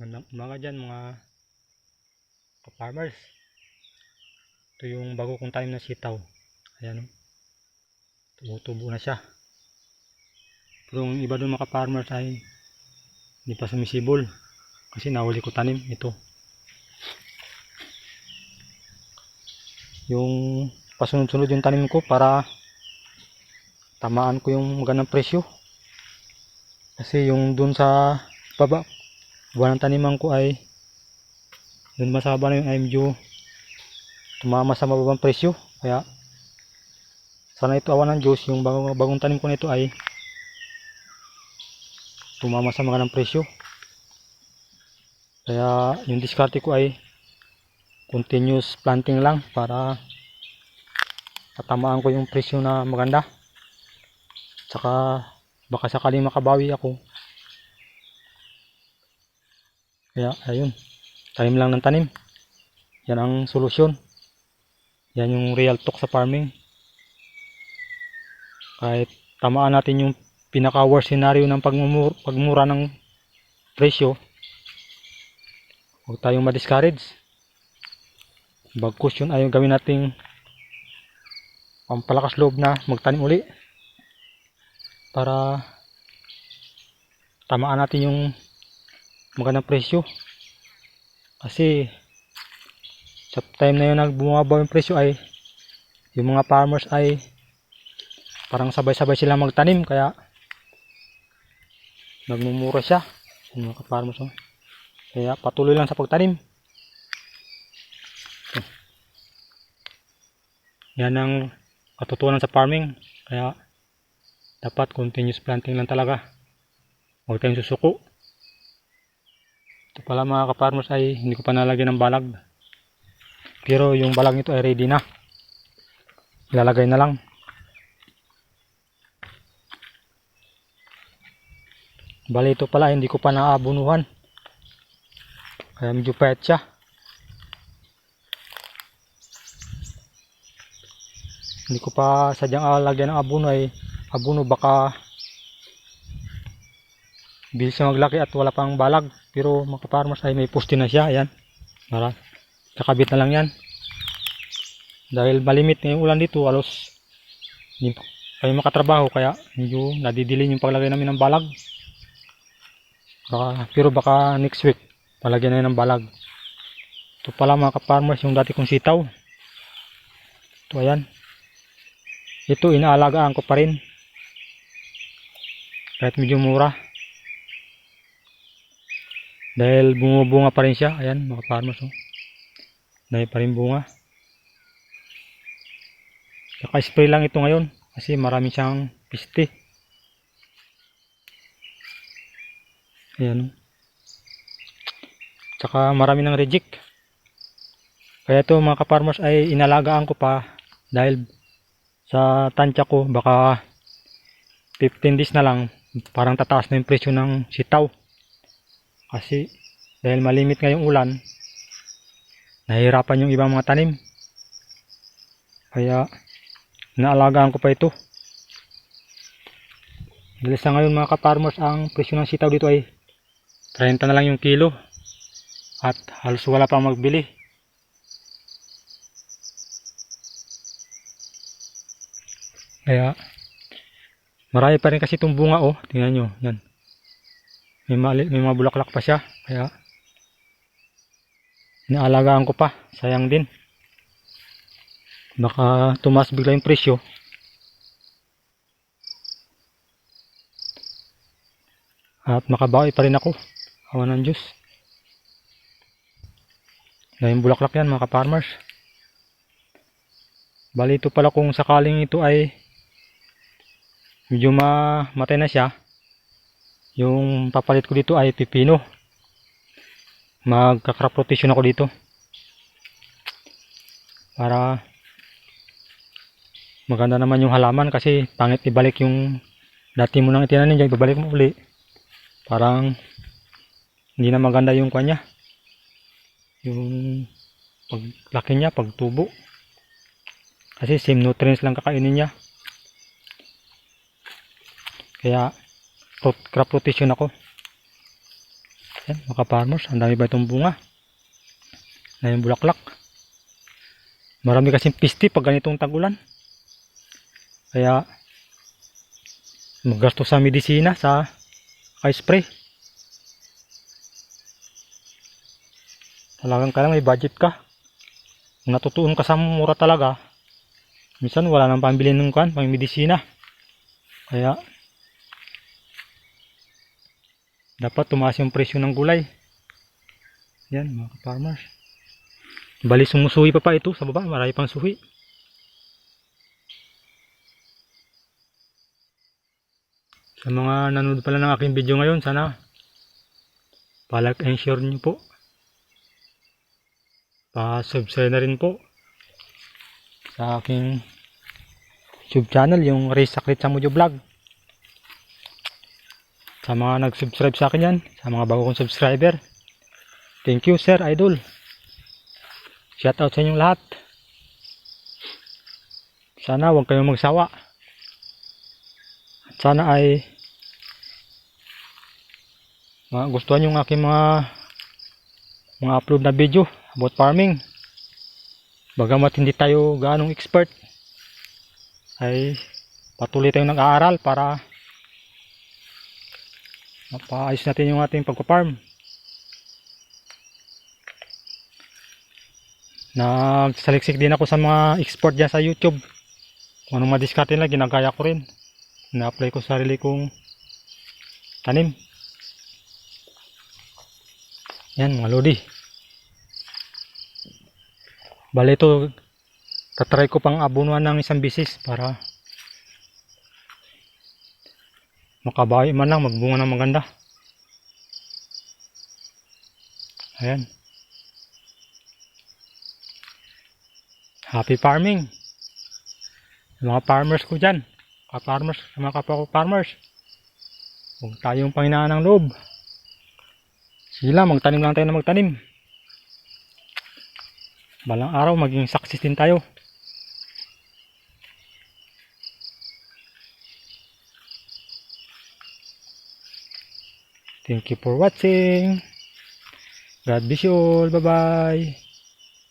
Magandang umaga dyan mga ka-farmers. Ito yung bago kong tanim na sitaw. Ayan o. Tumutubo na siya. Pero yung iba doon mga ka-farmers ay hindi pa sumisibol. Kasi nahuli ko tanim. Ito. Yung pasunod-sunod yung tanim ko para tamaan ko yung magandang presyo. Kasi yung doon sa baba buwan ng taniman ko ay doon masaba na yung IMU tumama sa mababang presyo. Kaya sana ito awan ng Diyos. Yung bagong, bagong tanim ko nito ay tumama sa magandang presyo. Kaya yung diskarte ko ay continuous planting lang para tatamaan ko yung presyo na maganda. Tsaka baka sakaling makabawi ako kaya ayun, tanim lang ng tanim. Yan ang solusyon. Yan yung real talk sa farming. Kahit tamaan natin yung pinaka worst scenario ng pagmumura, pagmura ng presyo, huwag tayong ma-discourage. Bagkus yun ay gawin nating pampalakas loob na magtanim uli para tamaan natin yung magandang presyo. Kasi sa time na yun nagbumabaw yung presyo ay yung mga farmers ay parang sabay-sabay silang magtanim kaya nagmumura siya yung mga farmers oh. kaya patuloy lang sa pagtanim. Yan ang katotohanan sa farming kaya dapat continuous planting lang talaga. Huwag tayong susuko ito pala mga ka-farmers ay hindi ko pa nalagyan ng balag. Pero yung balag nito ay ready na. Ilalagay na lang. Bali ito pala hindi ko pa naabunuhan. Kaya medyo payat siya. Hindi ko pa sadyang alagyan ng abuno ay abuno baka bilis siya maglaki at wala pang balag. Pero mga ay may poste na siya. Ayan. Mara, kakabit na lang yan. Dahil malimit na yung ulan dito alos hindi kayo makatrabaho kaya medyo nadidilin yung paglagay namin ng balag. Baka, pero baka next week palagyan na ng balag. Ito pala mga farmers yung dati kong sitaw. Ito ayan. Ito inaalagaan ko pa rin. Kahit medyo mura dahil bumubunga pa rin siya. Ayan, mga farmers. Oh. Dahil pa rin bunga. Naka-spray lang ito ngayon. Kasi marami siyang piste. Ayan. oh. Tsaka marami ng reject. Kaya ito mga ka-farmers ay inalagaan ko pa. Dahil sa tansya ko baka 15 days na lang parang tataas na yung presyo ng sitaw. Kasi dahil malimit nga yung ulan, nahihirapan yung ibang mga tanim. Kaya naalagaan ko pa ito. Dahil sa ngayon mga ka-farmers, ang presyo ng sitaw dito ay 30 na lang yung kilo. At halos wala pang magbili. Kaya marami pa rin kasi itong bunga oh. Tingnan nyo. Yan. May, mali, may mga bulaklak pa siya. Kaya, inaalagaan ko pa. Sayang din. Baka tumas bigla yung presyo. At makabawi pa rin ako. Awan ng Diyos. Dahil bulaklak yan mga farmers Bali ito pala kung sakaling ito ay medyo mamatay na siya yung papalit ko dito ay pipino. Magka-crop rotation ako dito. Para maganda naman yung halaman kasi pangit ibalik yung dati mo nang itinanin dyan ibabalik mo uli. Parang hindi na maganda yung kanya yung paglaki niya pagtubo. Kasi same nutrients lang kakainin niya. Kaya crop rotation ako Yan, mga farmers, ang dami ba itong bunga? Na yung bulaklak. Marami kasing pisti pag ganitong tagulan. Kaya, maggasto sa medisina, sa kay spray. Talagang kailangan may budget ka. Kung natutuon ka sa mura talaga, minsan wala nang pambili ng kan, pang medisina. Kaya, dapat tumaas yung presyo ng gulay. Yan, mga farmers. Bali, sumusuhi pa pa ito sa baba. Marami pang suhi. Sa mga nanonood pala ng aking video ngayon, sana palike and share nyo po. Pa-subscribe na rin po sa aking YouTube channel, yung Ray Sakrit sa Mujo Vlog. Sa mga nag-subscribe sa akin yan, sa mga bago kong subscriber. Thank you, Sir Idol. Shout out sa inyong lahat. Sana huwag kayong magsawa. At sana ay magustuhan yung aking mga mga upload na video about farming. Bagamat hindi tayo ganong expert, ay patuloy tayong nag-aaral para mapaayos natin yung ating pagpa-farm. Nagsaliksik din ako sa mga export dyan sa YouTube. Kung anong madiskarte nila, ginagaya ko rin. Na-apply ko sa sarili kong tanim. Yan, mga lodi. Bale ito, tatry ko pang abunuan ng isang bisis para makabawi man lang, magbunga ng maganda. Ayan. Happy farming. Mga farmers ko dyan. Ka-farmers, mga kapwa farmers. Huwag tayong panghinaan ng loob. Sila, magtanim lang tayo na magtanim. Balang araw, maging success din tayo. Thank you for watching. God bless you all. Bye-bye.